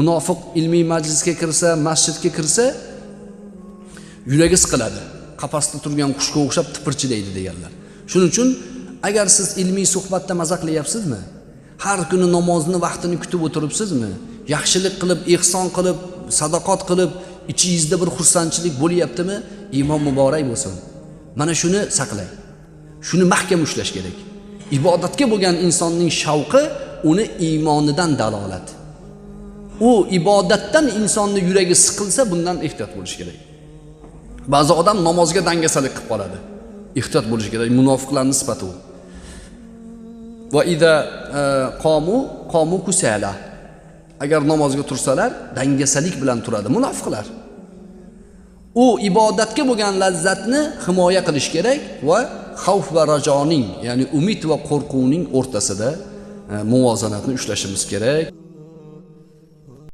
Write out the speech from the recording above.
munofiq ilmiy majlisga kirsa masjidga kirsa yuragi siqiladi. Qafasda turgan qushga o'xshab tipirchilaydi deganlar. Shuning uchun agar siz ilmiy suhbatda maza qilyapsizmi har kuni namozni vaqtini kutib o'tiribsizmi yaxshilik qilib ehson qilib sadoqat qilib ichingizda bir xursandchilik bo'lyaptimi iymon muborak bo'lsin. Mana shuni saqlang. Shuni mahkam ushlash kerak. Ibodatga bo'lgan insonning shavqi uni iymonidan dalolat. U ibodatdan insonni yuragi siqilsa bundan ehtiyot bo'lish kerak. Ba'zi odam namozga dangasalik qilib qoladi. Ehtiyot bo'lish kerak munofiqlarni sifati u. Va ida e, qomu qomu kusala. Agar namozga tursalar dangasalik bilan turadi munofiqlar. U ibodatga bo'lgan lazzatni himoya qilish kerak va xavf va rajoning ya'ni umid va qo'rquvning o'rtasida e, muvozanatni ushlashimiz kerak.